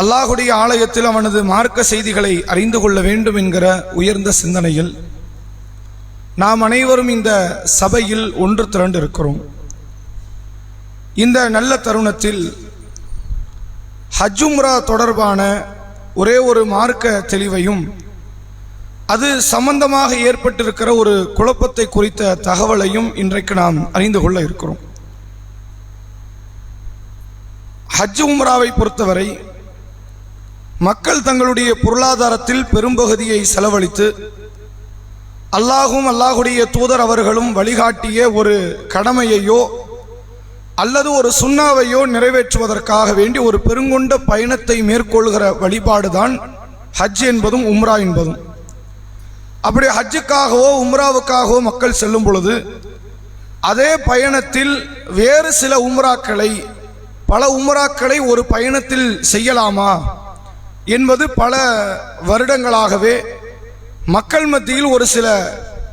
அல்லாஹுடைய ஆலயத்தில் அவனது மார்க்க செய்திகளை அறிந்து கொள்ள வேண்டும் என்கிற உயர்ந்த சிந்தனையில் நாம் அனைவரும் இந்த சபையில் ஒன்று திரண்டு இருக்கிறோம் இந்த நல்ல தருணத்தில் ஹஜ்ஜும்ரா தொடர்பான ஒரே ஒரு மார்க்க தெளிவையும் அது சம்பந்தமாக ஏற்பட்டிருக்கிற ஒரு குழப்பத்தை குறித்த தகவலையும் இன்றைக்கு நாம் அறிந்து கொள்ள இருக்கிறோம். ஹஜ் உம்ராவை பொறுத்தவரை மக்கள் தங்களுடைய பொருளாதாரத்தில் பெரும்பகுதியை செலவழித்து அல்லாஹும் அல்லாஹுடைய தூதர் அவர்களும் வழிகாட்டிய ஒரு கடமையையோ அல்லது ஒரு சுண்ணாவையோ நிறைவேற்றுவதற்காக வேண்டி ஒரு பெருங்கொண்ட பயணத்தை மேற்கொள்கிற வழிபாடுதான் ஹஜ் என்பதும் உம்ரா என்பதும். அப்படி ஹஜ்ஜுக்காகவோ உம்ராவுக்காகவோ மக்கள் செல்லும் பொழுது அதே பயணத்தில் வேறு சில உம்ராக்களை பல உம்ராக்களை ஒரு பயணத்தில் செய்யலாமா? என்பது பல வருடங்களாகவே மக்கள் மத்தியில் ஒரு சில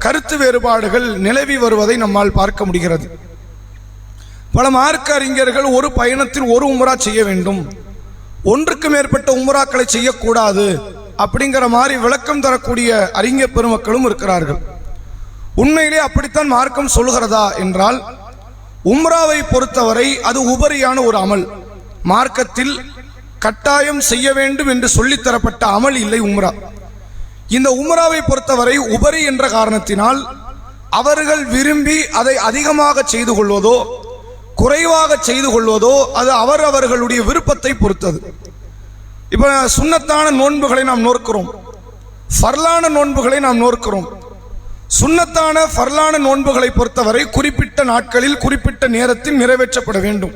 கருத்து வேறுபாடுகள் நிலவி வருவதை நம்மால் பார்க்க முடிகிறது. பல மார்க்க அறிஞர்கள் ஒரு பயணத்தில் ஒரு உமரா செய்ய வேண்டும். ஒன்றுக்கு மேற்பட்ட உமராக்களை செய்யக்கூடாது அப்படிங்கிற மாதிரி விளக்கம் தரக்கூடிய அறிஞர் பெருமக்களும் இருக்கிறார்கள். உண்மையிலே அப்படித்தான் மார்க்கம் சொல்கிறதா என்றால் உம்ராவை பொறுத்தவரை அது உபரியான ஒரு அமல். மார்க்கத்தில் கட்டாயம் செய்ய வேண்டும் என்று சொல்லித்தரப்பட்ட அமல் இல்லை உம்ரா. இந்த உம்ராவை பொறுத்தவரை உபரி என்ற காரணத்தினால் அவர்கள் விரும்பி அதை அதிகமாக செய்து கொள்வதோ குறைவாக செய்து கொள்வதோ அது அவர் அவர்களுடைய விருப்பத்தை பொறுத்தது. இப்ப சுண்ணத்தான நோன்புகளை நாம் நோக்கிறோம் ஃபர்லான நோன்புகளை நாம் நோக்கிறோம் சுண்ணத்தான ஃபர்லான நோன்புகளை பொறுத்தவரை குறிப்பிட்ட நாட்களில் குறிப்பிட்ட நேரத்தில் நிறைவேற்றப்பட வேண்டும்.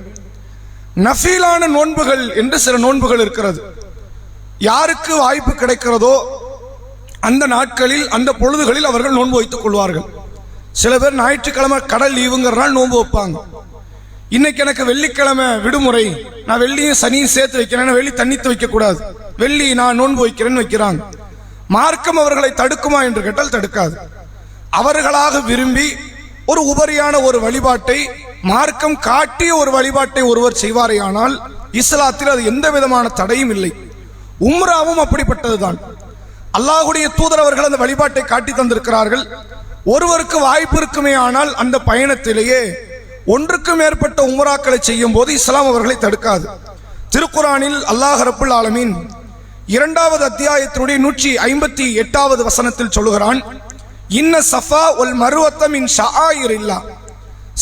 நஃபீலான நோன்புகள் என்று சில நோன்புகள் இருக்கிறது. யாருக்கு வாய்ப்பு கிடைக்கிறதோ அந்த நாட்களில் அந்த பொழுதுகளில் அவர்கள் நோன்பு வைத்துக் கொள்வார்கள். சில பேர் ஞாயிற்றுக்கிழமை கடல் லீவுங்கிற நாள் நோன்பு வைப்பாங்க. இன்னைக்கு எனக்கு வெள்ளிக்கிழமை விடுமுறை. நான் வெள்ளியும் சனியும் சேர்த்து வைக்கிறேன். வெள்ளி தண்ணித்து வைக்க கூடாது வெள்ளி நான் நோன்பு வைக்கிறேன்னு வைக்கிறாங்க. மார்க்கம் அவர்களை தடுக்குமா என்று கேட்டால் தடுக்காது. அவர்களாக விரும்பி ஒரு உபரியான ஒரு வழிபாட்டை மார்க்கம் காட்டிய ஒரு வழிபாட்டை ஒருவர் செய்வாரேயானால் இஸ்லாத்தில் அது எந்த விதமான தடையும் இல்லை. உம்ராவும் அப்படிப்பட்டதுதான். அல்லாஹுடைய தூதரவர்கள் அந்த வழிபாட்டை காட்டி தந்திருக்கிறார்கள். ஒருவருக்கு வாய்ப்பு இருக்குமே ஆனால் அந்த பயணத்திலேயே ஒன்றுக்கு மேற்பட்ட உம்ராக்களை செய்யும் போது இஸ்லாம் அவர்களை தடுக்காது. திருக்குறானில் அல்லாஹ் ரப்புல் ஆலமீன் இரண்டாவது அத்தியாயத்தினுடைய நூற்றி ஐம்பத்தி எட்டாவது வசனத்தில் சொல்லுகிறான் இன்ன சஃபா ஒல் மருவத்தம் இன் ஷா இல்லா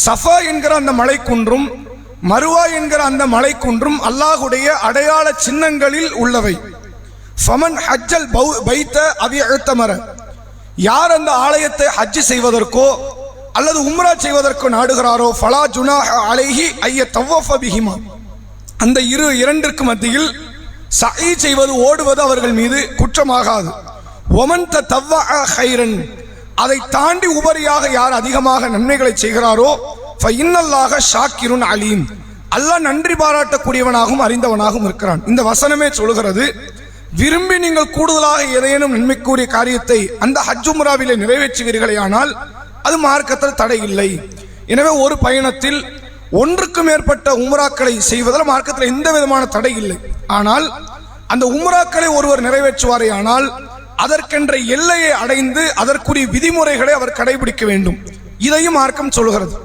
சஃபா என்கிற அந்த மலைக்குன்றும் மருவா என்கிற அந்த மலைக்குன்றும் அல்லாஹுடைய அடையாள சின்னங்களில் உள்ளவை. ஃபமன் ஹஜ்ஜல் பௌ- பைத்த அவி அழுத்தமர. யார் அந்த ஆலயத்தை ஹஜ் செய்வதற்கோ அல்லது உம்ரா செய்வதற்கோ நாடுகிறாரோ ஃபலா ஜுனா அலைஹி ஐய தவ்வஃபிஹிமா அந்த இரு இரண்டிற்கு மத்தியில் சஹி செய்வது ஓடுவது அவர்கள் மீது குற்றமாகாது. ஒமன் த தவ்வ ஹைரன். அதை தாண்டி உபரியாக யார் அதிகமாக நன்மைகளை செய்கிறாரோ இன்னல்லாக ஷாக்கிருன் அலீம். அல்லாஹ் நன்றி பாராட்டக்கூடியவனாகவும் அறிந்தவனாகவும் இருக்கிறான். இந்த வசனமே சொல்கிறது விரும்பி நீங்கள் கூடுதலாக ஏதேனும் நன்மைக்குரிய காரியத்தை அந்த ஹஜ்ஜுமுராவிலே உம்ராவிலே நிறைவேற்றுவீர்களேயானால் அது மார்க்கத்தில் தடை இல்லை. எனவே ஒரு பயணத்தில் ஒன்றுக்கு மேற்பட்ட உம்ராக்களை செய்வதில் மார்க்கத்தில் எந்த விதமான தடை இல்லை. ஆனால் அந்த உம்ராக்களை ஒருவர் நிறைவேற்றுவாரே ஆனால் அதற்கென்ற எல்லையை அடைந்து அதற்குரிய விதிமுறைகளை அவர் கடைபிடிக்க வேண்டும். இதையும் மார்க்கம் சொல்கிறது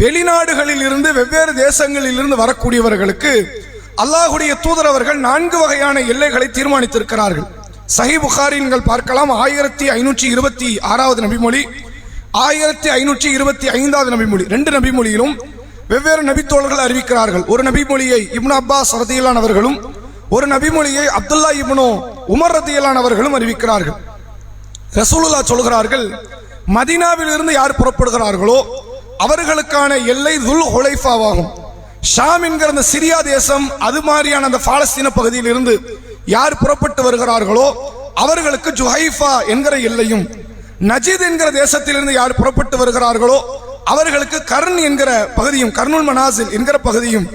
வெளிநாடுகளில் இருந்து வெவ்வேறு தேசங்களில் இருந்து வரக்கூடியவர்களுக்கு அல்லாஹுடைய தூதர் அவர்கள் நான்கு வகையான எல்லைகளை தீர்மானித்திருக்கிறார்கள். சஹி புகாரி நீங்கள் பார்க்கலாம் ஆயிரத்தி ஐநூற்றி இருபத்தி ஆறாவது நபிமொழி ஆயிரத்தி ஐநூற்றி இருபத்தி ஐந்தாவது நபிமொழி. ரெண்டு நபிமொழியிலும் வெவ்வேறு நபித்தோழர்கள் அறிவிக்கிறார்கள். ஒரு நபிமொழியை இப்னு அப்பாஸ் அவர்களும் ஒரு நபிமொழியை அப்துல்லா இப்னு உமர் ரத்தியலானவர்களும் அவர்களும் அறிவிக்கிறார்கள். ரசூலுல்லா சொல்கிறார்கள் மதினாவில் இருந்து யார் புறப்படுகிறார்களோ அவர்களுக்கான எல்லை துல் ஹுலைஃபாவாகும். ஷாம் என்கிற அந்த சிரியா தேசம் அது மாதிரியான அந்த பாலஸ்தீன பகுதியில் இருந்து யார் புறப்பட்டு வருகிறார்களோ அவர்களுக்கு ஜுஹைஃபா என்கிற எல்லையும் நஜீத் என்கிற தேசத்திலிருந்து யார் புறப்பட்டு வருகிறார்களோ அவர்களுக்கு கர்ண் என்கிற பகுதியும் கர்னுல் மனாசில் என்கிற பகுதியும்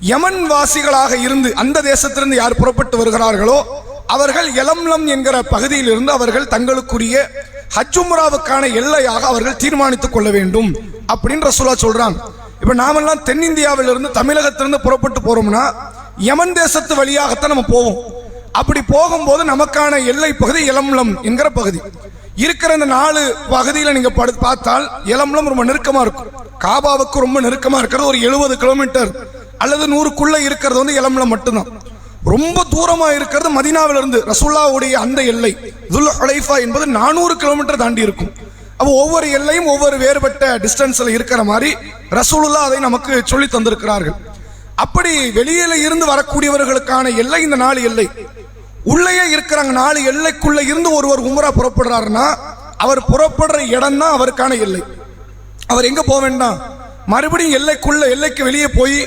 யமன் வாசிகளாக இருந்து அந்த தேசத்திலிருந்து யார் புறப்பட்டு வருகிறார்களோ அவர்கள் எலம்லம் என்கிற பகுதியில் இருந்து அவர்கள் தங்களுக்குரிய ஹஜ்ஜுமுராவுக்கான எல்லையாக அவர்கள் தீர்மானித்துக் கொள்ள வேண்டும் அப்படின்னு ரசூலா சொல்றாங்க. இப்ப நாமெல்லாம் தென்னிந்தியாவிலிருந்து தமிழகத்திலிருந்து புறப்பட்டு போறோம்னா யமன் தேசத்து வழியாகத்தான் நம்ம போவோம். அப்படி போகும்போது நமக்கான எல்லை பகுதி இளம்லம் என்கிற பகுதி. இருக்கிற இந்த நாலு பகுதியில் நீங்க படு பார்த்தால் இளம்பலம் ரொம்ப நெருக்கமா இருக்கும். காபாவுக்கு ரொம்ப நெருக்கமா இருக்கிறது ஒரு எழுபது கிலோமீட்டர் அல்லது நூறுக்குள்ள இருக்கிறது வந்து இளம்பலம் மட்டும்தான். ரொம்ப தூரமா இருக்கிறது மதினாவிலிருந்து ரசுல்லாவுடைய அந்த எல்லை. துல் என்பது நானூறு கிலோமீட்டர் தாண்டி இருக்கும். அப்போ ஒவ்வொரு எல்லையும் ஒவ்வொரு வேறுபட்ட டிஸ்டன்ஸில் இருக்கிற மாதிரி ரசூலுல்லா அதை நமக்கு சொல்லி தந்திருக்கிறார்கள். அப்படி வெளியில இருந்து வரக்கூடியவர்களுக்கான எல்லை இந்த நாலு எல்லை. உள்ளேயே இருக்கிறாங்க. நாலு எல்லைக்குள்ள இருந்து ஒருவர் உமரா புறப்படுறாருன்னா அவர் புறப்படுற இடம் தான் அவருக்கான எல்லை. அவர் எங்க போக வேண்டாம். மறுபடியும் எல்லைக்குள்ள எல்லைக்கு வெளியே போய்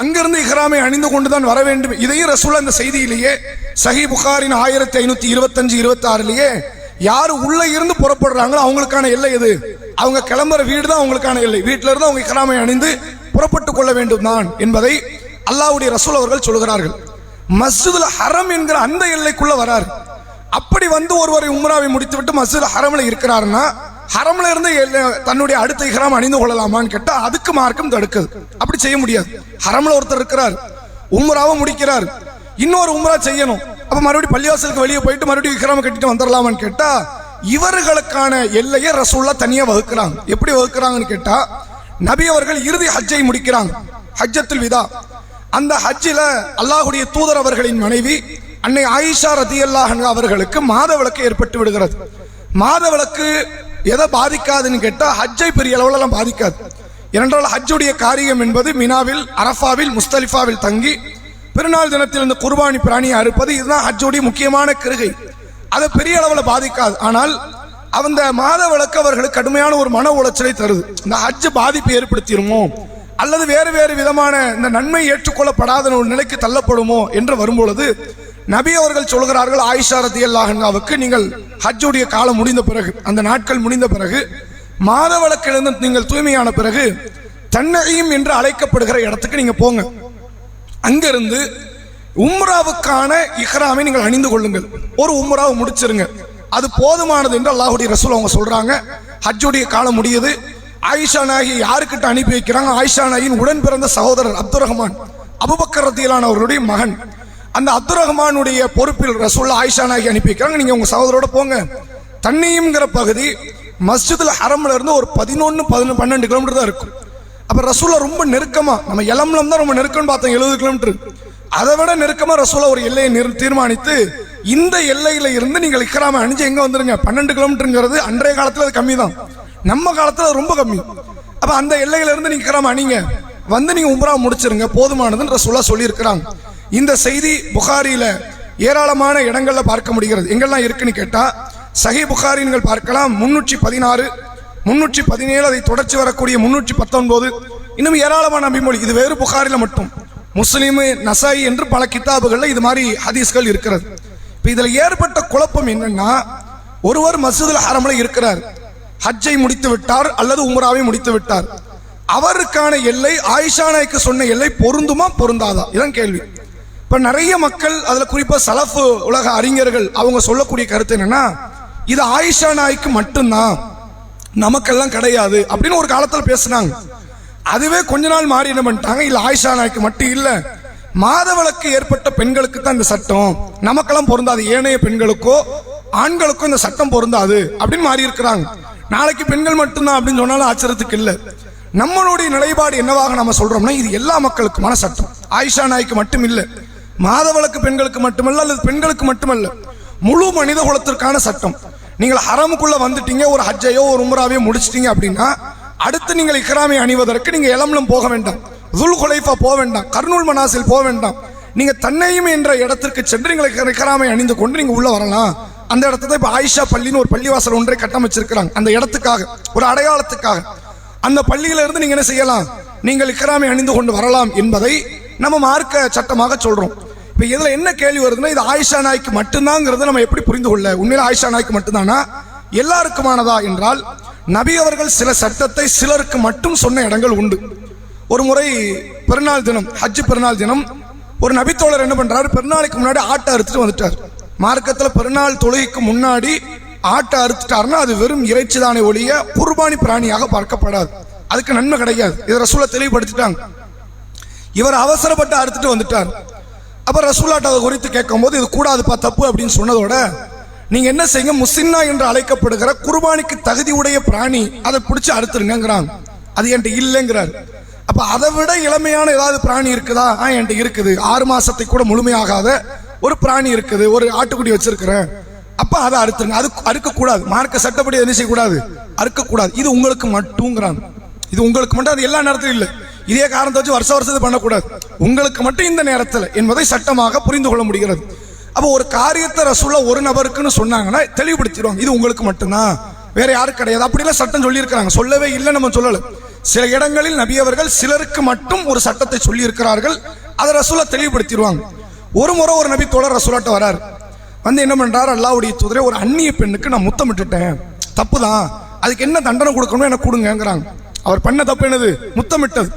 அங்கிருந்து இஹ்ராமை அணிந்து கொண்டுதான் வர வேண்டும். இதையும் ரசூல் அந்த செய்தியிலேயே சஹி புகாரின் ஆயிரத்தி ஐநூத்தி இருபத்தஞ்சு இருபத்தி ஆறுலயே யார் உள்ள இருந்து புறப்படுறாங்களோ அவங்களுக்கான எல்லை எது? அவங்க கிளம்புற வீடு தான் அவங்களுக்கான எல்லை. வீட்டில இருந்து அவங்க இஹ்ராமை அணிந்து புறப்பட்டு கொள்ள வேண்டும் தான் என்பதை அல்லாவுடைய ரசூல் அவர்கள் சொல்கிறார்கள். மஸ்ஜிதுல் ஹரம் என்கிற அந்த எல்லைக்குள்ள வராரு. அப்படி வந்து ஒருவர் உம்ராவை முடித்துவிட்டு மஸ்ஜித் ஹரம்ல இருக்கிறாருன்னா ஹரம்ல இருந்து எல்ல- தன்னுடைய அடுத்த இஹ்ராம் அணிந்து கொள்ளலாமான்னு கேட்டா அதுக்கு மார்க்கம் தடுக்குது. அப்படி செய்ய முடியாது. ஹரம்ல ஒருத்தர் இருக்கிறார். உம்ராவை முடிக்கிறார். இன்னொரு உம்ரா செய்யணும். அப்ப மறுபடியும் பள்ளிவாசலுக்கு வெளியே போயிட்டு மறுபடியும் இஹ்ராம் கட்டிட்டு வந்துடலாமான்னு கேட்டா இவர்களுக்கான எல்லையை ரசூல்லா தனியா வகுக்கிறாங்க. எப்படி வகுக்கிறாங்கன்னு கேட்டா நபி அவர்கள் இறுதி ஹஜ்ஜை முடிக்கிறாங்க. ஹஜ்ஜத்துல் விதா. அந்த ஹஜ்ஜில் அல்லாஹுடைய தூதர் அவர்களின் மனைவி அன்னை ஆயிஷா ரதி அல்லாஹன் அவர்களுக்கு மாதவிளக்கு ஏற்பட்டு விடுகிறது. மாதவிளக்கு எதை பாதிக்காதுன்னு கேட்டால் ஹஜ்ஜை பெரிய அளவுல எல்லாம் பாதிக்காது. ஏனென்றால் ஹஜ்ஜுடைய காரியம் என்பது மினாவில் அரஃபாவில் முஸ்தலிஃபாவில் தங்கி பெருநாள் தினத்தில் இந்த குர்பானி பிராணியை அறுப்பது இதுதான் ஹஜ்ஜுடைய முக்கியமான கிருகை. அதை பெரிய அளவில் பாதிக்காது. ஆனால் அந்த மாத விளக்கு அவர்களுக்கு கடுமையான ஒரு மன உளைச்சலை தருது. இந்த ஹஜ்ஜு பாதிப்பு ஏற்படுத்திடுமோ அல்லது வேறு வேறு விதமான இந்த நன்மை ஏற்றுக்கொள்ளப்படாத ஒரு நிலைக்கு தள்ளப்படுமோ என்று வரும்பொழுது நபி அவர்கள் சொல்கிறார்கள் ஆயிஷா ரதியல்லாஹன்காவுக்கு நீங்கள் ஹஜ்ஜுடைய காலம் முடிந்த பிறகு அந்த நாட்கள் முடிந்த பிறகு மாத நீங்கள் தூய்மையான பிறகு தன்னழியும் என்று அழைக்கப்படுகிற இடத்துக்கு நீங்கள் போங்க. அங்கிருந்து உம்ராவுக்கான இஹ்ராமை நீங்கள் அணிந்து கொள்ளுங்கள். ஒரு உம்ராவை முடிச்சிருங்க. அது போதுமானது என்று அல்லாஹுடைய ரசூல் அவங்க சொல்கிறாங்க ஹஜ்ஜுடைய காலம் முடியுது. ஆயிஷா நாயகி யாருக்கிட்ட அனுப்பி வைக்கிறாங்க? ஆயிஷா நாயின் உடன் பிறந்த சகோதரர் அப்துல் ரஹ்மான் அபுபக்கர் ரத்தியிலான அவருடைய மகன். அந்த அப்துல் ரஹ்மானுடைய பொறுப்பில் ரசூல்லா ஆயிஷா நாயகி அனுப்பி வைக்கிறாங்க. நீங்க உங்க சகோதரோட போங்க. தண்ணியுங்கிற பகுதி மஸ்ஜிதில் ஹரம்ல இருந்து ஒரு பதினொன்று பதினொன்று பன்னெண்டு கிலோமீட்டர் தான் இருக்கும். அப்ப ரசூலா ரொம்ப நெருக்கமா நம்ம எலம்லம் தான் ரொம்ப நெருக்கம்னு பார்த்தோம் எழுபது கிலோமீட்டர் அதை விட நெருக்கமா ரசூலா ஒரு எல்லையை தீர்மானித்து இந்த எல்லையில இருந்து நீங்கள் இக்கராம அணிஞ்சு எங்க வந்துருங்க? பன்னெண்டு கிலோமீட்டருங்கிறது அன்றைய காலத்துல அது கம்மி தான் நம்ம காலத்தில் ரொம்ப கம்மி. அப்போ அந்த எல்லையிலேருந்து இருந்து நீங்க அணிங்க. வந்து நீங்கள் உம்ரா முடிச்சிருங்க போதுமானதுன்ற சொல்ல சொல்லியிருக்கிறாங்க. இந்த செய்தி புகாரியில் ஏராளமான இடங்களில் பார்க்க முடிகிறது. எங்கெல்லாம் இருக்குன்னு கேட்டால் சஹி புகாரி நீங்கள் பார்க்கலாம். முன்னூற்றி பதினாறு முன்னூற்றி பதினேழு அதை தொடர்ச்சி வரக்கூடிய முன்னூற்றி பத்தொன்பது. இன்னும் ஏராளமான அபிமொழி இது வேறு புகாரில் மட்டும். முஸ்லீமு நசாய் என்று பல கித்தாபுகளில் இது மாதிரி ஹதீஸ்கள் இருக்கிறது. இப்போ இதில் ஏற்பட்ட குழப்பம் என்னன்னா ஒருவர் மஸ்ஜிதுல் ஹரமில் இருக்கிறார். ஹஜ்ஜை முடித்து விட்டார் அல்லது உமராவை முடித்து விட்டார் அவருக்கான எல்லை ஆயிஷா நாய்க்கு சொன்ன எல்லை பொருந்துமா பொருந்தாதா? இதான் கேள்வி. இப்ப நிறைய மக்கள் அதுல குறிப்பா சலஃபு உலக அறிஞர்கள் அவங்க சொல்லக்கூடிய கருத்து என்னன்னா இது ஆயிஷா நாய்க்கு மட்டும்தான் நமக்கெல்லாம் கிடையாது அப்படின்னு ஒரு காலத்துல பேசுனாங்க. அதுவே கொஞ்ச நாள் மாறி என்ன பண்ணிட்டாங்க இல்ல ஆயிஷா நாய்க்கு மட்டும் இல்ல மாதவளக்கு ஏற்பட்ட பெண்களுக்கு தான் இந்த சட்டம். நமக்கெல்லாம் பொருந்தாது ஏனைய பெண்களுக்கோ ஆண்களுக்கோ இந்த சட்டம் பொருந்தாது அப்படின்னு மாறி இருக்கிறாங்க. நாளைக்கு பெண்கள் மட்டும்தான் அப்படின்னு சொன்னாலும் ஆச்சரியத்துக்கு இல்லை. நம்மளுடைய நிலைப்பாடு என்னவாக நம்ம சொல்றோம்னா இது எல்லா மக்களுக்குமான சட்டம் ஆயிஷா நாய்க்கு மட்டும் இல்லை மாதவளுக்கு பெண்களுக்கு மட்டுமல்ல அல்லது பெண்களுக்கு மட்டுமல்ல. முழு மனித குலத்திற்கான சட்டம். நீங்கள் ஹரமுக்குள்ள வந்துட்டீங்க ஒரு ஹஜ்ஜையோ ஒரு உம்ராவையோ முடிச்சிட்டீங்க அப்படின்னா அடுத்து நீங்கள் இக்ராமை அணிவதற்கு நீங்க எலம்லம் போக வேண்டாம். துல் குலைஃபா போக வேண்டாம். கர்னூல் மனாசில் போக வேண்டாம். நீங்க தன்னையும் என்ற இடத்திற்கு சென்று நீங்கள் இக்ராமை அணிந்து கொண்டு நீங்க உள்ள வரலாம். அந்த இடத்துல தான் ஆயிஷா பள்ளின்னு ஒரு பள்ளிவாசல் ஒன்றை கட்டமைச்சிருக்கிறாங்க. அந்த இடத்துக்காக ஒரு அடையாளத்துக்காக. அந்த பள்ளியிலிருந்து இருந்து என்ன செய்யலாம்? நீங்கள் இக்கராமை அணிந்து கொண்டு வரலாம் என்பதை நம்ம மார்க்க சட்டமாக சொல்கிறோம் இப்போ இதில் என்ன கேள்வி வருதுன்னா இது ஆயிஷா நாய்க்கு மட்டும்தாங்கிறத நம்ம எப்படி புரிந்து கொள்ள? உண்மையில் ஆயிஷா நாய்க்கு மட்டும்தானா? எல்லாருக்குமானதா என்றால் நபி அவர்கள் சில சட்டத்தை சிலருக்கு மட்டும் சொன்ன இடங்கள் உண்டு. ஒரு முறை பெருநாள் தினம் ஹஜ் பெருநாள் தினம் ஒரு நபித்தோழர் என்ன பண்ணுறாரு பெருநாளுக்கு முன்னாடி ஆட்டை அறுத்துட்டு வந்துட்டார். மார்க்கத்தில் பெருநாள் தொழுகைக்கு முன்னாடி ஆட்டை அறுத்துட்டாருன்னா அது வெறும் இறைச்சி தானே ஒழிய குர்பானி பிராணியாக பார்க்கப்படாது. அதுக்கு நன்மை கிடையாது. இதை ரசூலை தெளிவுபடுத்திட்டாங்க. இவர் அவசரப்பட்டு அறுத்துட்டு வந்துட்டார். அப்போ ரசூலாட்ட அதை குறித்து கேட்கும்போது இது கூடாதுப்பா தப்பு அப்படின்னு சொன்னதோட நீங்கள் என்ன செய்யுங்க முசின்னா என்று அழைக்கப்படுகிற குர்பானிக்கு தகுதி உடைய பிராணி அதை பிடிச்சி அறுத்துருங்கிறாங்க அது என்கிட்ட இல்லைங்கிறார். அப்போ அதை விட இளமையான ஏதாவது பிராணி இருக்குதா? ஆ என்கிட்ட இருக்குது. ஆறு மாசத்தை கூட முழுமையாகாத ஒரு பிராணி இருக்குது ஒரு ஆட்டுக்குடி வச்சிருக்கிறேன். அப்ப அதை அறுத்துருங்க. அது அறுக்க கூடாது மார்க்க சட்டப்படி என்ன செய்யக்கூடாது. அறுக்க கூடாது இது உங்களுக்கு மட்டும்ங்கிறாங்க இது உங்களுக்கு மட்டும் அது எல்லா நேரத்திலும் இல்லை. இதே காரணத்தை வச்சு வருஷ வருஷத்தை பண்ணக்கூடாது. உங்களுக்கு மட்டும் இந்த நேரத்தில் என்பதை சட்டமாக புரிந்து கொள்ள முடிகிறது. அப்போ ஒரு காரியத்தை ரசூலா ஒரு நபருக்குன்னு சொன்னாங்கன்னா தெளிவுபடுத்திடுவாங்க. இது உங்களுக்கு மட்டும்தான். வேற யாரும் கிடையாது. அப்படிலாம் சட்டம் சொல்லியிருக்கிறாங்க. சொல்லவே இல்லை நம்ம சொல்லல. சில இடங்களில் நபியவர்கள் சிலருக்கு மட்டும் ஒரு சட்டத்தை சொல்லியிருக்கிறார்கள். அதை ரசூலா தெளிவுபடுத்திடுவாங்க. ஒரு முறை ஒரு நபி தோழர் ரசூலாட்ட வரார். வந்து என்ன பண்ணுறாரு அல்லாவுடைய தூதரே ஒரு அந்நிய பெண்ணுக்கு நான் முத்தமிட்டுட்டேன். தப்பு தான் அதுக்கு என்ன தண்டனை கொடுக்கணும் எனக்கு கொடுங்கங்கிறாங்க. அவர் பண்ண தப்பு என்னது? முத்தமிட்டது.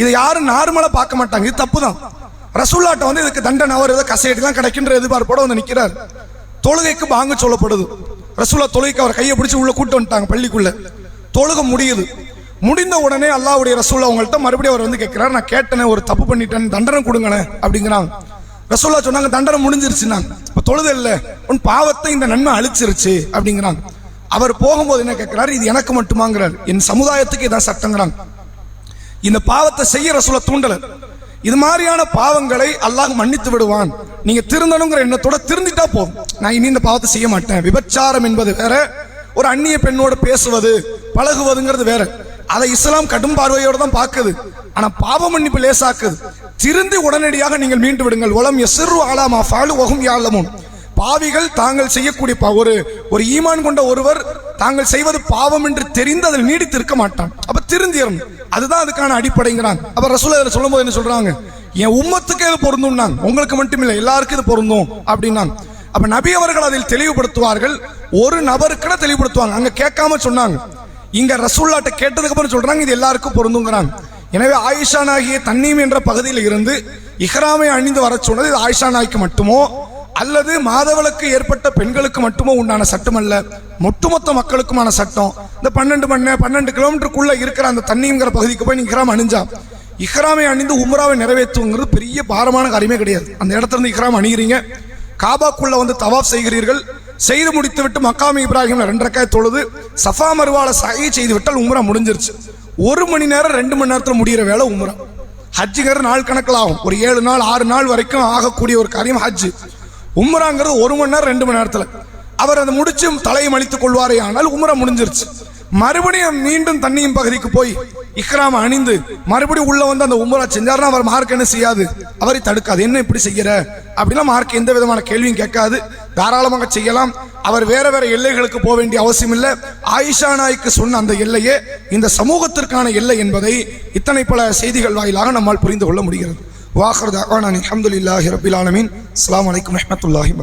இதை யாரும் நார்மலாக பார்க்க மாட்டாங்க. இது தப்பு தான் ரசூல்லாட்ட வந்து இதுக்கு தண்டனை அவர் ஏதோ கசையடி தான் கிடைக்கின்ற எதிர்பார்ப்போட வந்து நிற்கிறார் தொழுகைக்கு பாங்க சொல்லப்படுது. ரசூலா தொழுகைக்கு அவர் கையை பிடிச்சி உள்ள கூட்டு வந்துட்டாங்க பள்ளிக்குள்ள. தொழுக முடியுது. முடிந்த உடனே அல்லாவுடைய ரசூல் அவங்கள்ட்ட மறுபடியும் அவர் வந்து கேட்கிறார் நான் கேட்டனே ஒரு தப்பு பண்ணிட்டேன். தண்டனை கொடுங்கண்ணே அப்படிங்கிறாங்க. ரசோல்லா சொன்னாங்க தண்டனை முடிஞ்சிருச்சுன்னாங்க. இப்போ தொழுது இல்லை. உன் பாவத்தை இந்த நன்மை அழிச்சிருச்சு அப்படிங்கிறாங்க. அவர் போகும்போது என்ன கேட்கிறாரு? இது எனக்கு மட்டுமாங்கிறார். என் சமுதாயத்துக்கு இதான் சட்டங்கிறாங்க. இந்த பாவத்தை செய்ய ரசூல தூண்டலை. இது மாதிரியான பாவங்களை அல்லாஹ் மன்னித்து விடுவான். நீங்க திருந்தணுங்கிற எண்ணத்தோட திருந்திட்டா போதும். நான் இனி இந்த பாவத்தை செய்ய மாட்டேன். விபச்சாரம் என்பது வேற ஒரு அந்நிய பெண்ணோடு பேசுவது பழகுவதுங்கிறது வேற. அதை இஸ்லாம் கடும் பார்வையோடு தான் பார்க்குது. ஆனா பாவ மன்னிப்பு லேசாக்குது. திருந்தி உடனடியாக நீங்கள் மீண்டு விடுங்கள். உலம் எசிறு ஆலாமா ஃபாலு ஒகும் யாழமும் பாவிகள் தாங்கள் செய்யக்கூடிய ஒரு ஒரு ஈமான் கொண்ட ஒருவர் தாங்கள் செய்வது பாவம் என்று தெரிந்து அதில் நீடித்திருக்க மாட்டான். அப்ப திருந்தியரும் அதுதான் அதுக்கான அடிப்படைங்கிறாங்க அப்ப ரசூல் அதில் சொல்லும்போது என்ன சொல்றாங்க? என் உம்மத்துக்கு இது பொருந்தும்னாங்க உங்களுக்கு மட்டும் இல்லை எல்லாருக்கும் இது பொருந்தும் அப்படின்னாங்க அப்ப நபி அவர்கள் அதில் தெளிவுபடுத்துவார்கள். ஒரு நபருக்குன்னு தெளிவுபடுத்துவாங்க. அங்க கேட்காம சொன்னாங்க. இங்க ரசூல்லாட்ட கேட்டதுக்கு அப்புறம் சொல்றாங்க இது எல்லாருக்கும் பொருந்துங்கிறாங்க. எனவே ஆயிஷா நாகிய தன்னீம் என்ற பகுதியில் இருந்து இஹ்ராமை அணிந்து வர சொன்னது இது ஆயிஷா நாய்க்கு மட்டுமோ அல்லது மாதவளுக்கு ஏற்பட்ட பெண்களுக்கு மட்டுமோ உண்டான சட்டம் அல்ல ஒட்டுமொத்த மக்களுக்குமான சட்டம். இந்த பன்னெண்டு மணி பன்னெண்டு கிலோமீட்டருக்குள்ள இருக்கிற அந்த தண்ணிங்கிற பகுதிக்கு போய் நீ இஹ்ராம் அணிஞ்சா. இஹ்ராமை அணிந்து உம்ராவை நிறைவேற்றுங்கிறது பெரிய பாரமான காரியமே கிடையாது. அந்த இடத்துல இருந்து இஹ்ராம் அணிகிறீங்க. காபாக்குள்ள வந்து தவாப் செய்கிறீர்கள். செய்து முடித்து விட்டு மக்காமி இப்ராஹிம் ரெண்டரைக்காய் தொழுது சஃபா மருவால சகை செய்து விட்டால் உம்ரா முடிஞ்சிருச்சு. ஒரு மணி நேரம் ரெண்டு மணி நேரத்தில் முடிகிற வேலை உம்ரா. ஹஜ்ஜுங்கிற நாள் கணக்கில் ஆகும் ஒரு ஏழு நாள் ஆறு நாள் வரைக்கும் ஆகக்கூடிய ஒரு காரியம் ஹஜ்ஜு. உம்ராங்கிறது ஒரு மணி நேரம் ரெண்டு மணி நேரத்தில். அவர் அதை முடிச்சு தலையை மலித்துக் கொள்வாரே ஆனால் உம்ரா முடிஞ்சிருச்சு. மறுபடியும் மீண்டும் தண்ணியும் பகுதிக்கு போய் இக்ராம அணிந்து மறுபடியும் உள்ள வந்து அந்த உமரா செஞ்சாருன்னா அவர் மார்க் என்ன செய்யாது? அவரை தடுக்காது. என்ன இப்படி செய்யற? அப்படின்னா மார்க் எந்த விதமான கேள்வியும் கேட்காது. தாராளமாக செய்யலாம். அவர் வேற வேற எல்லைகளுக்கு போக வேண்டிய அவசியம் இல்லை ஆயிஷா நாய்க்கு சொன்ன அந்த எல்லையே இந்த சமூகத்திற்கான எல்லை என்பதை இத்தனை பல செய்திகள் வாயிலாக நம்மால் புரிந்து கொள்ள முடிகிறது. வாஹர் தவான் அலமதுல்லாஹி ரபில் ஆலமீன். அஸ்ஸலாமு அலைக்கும் வரஹ்மத்துல்லாஹி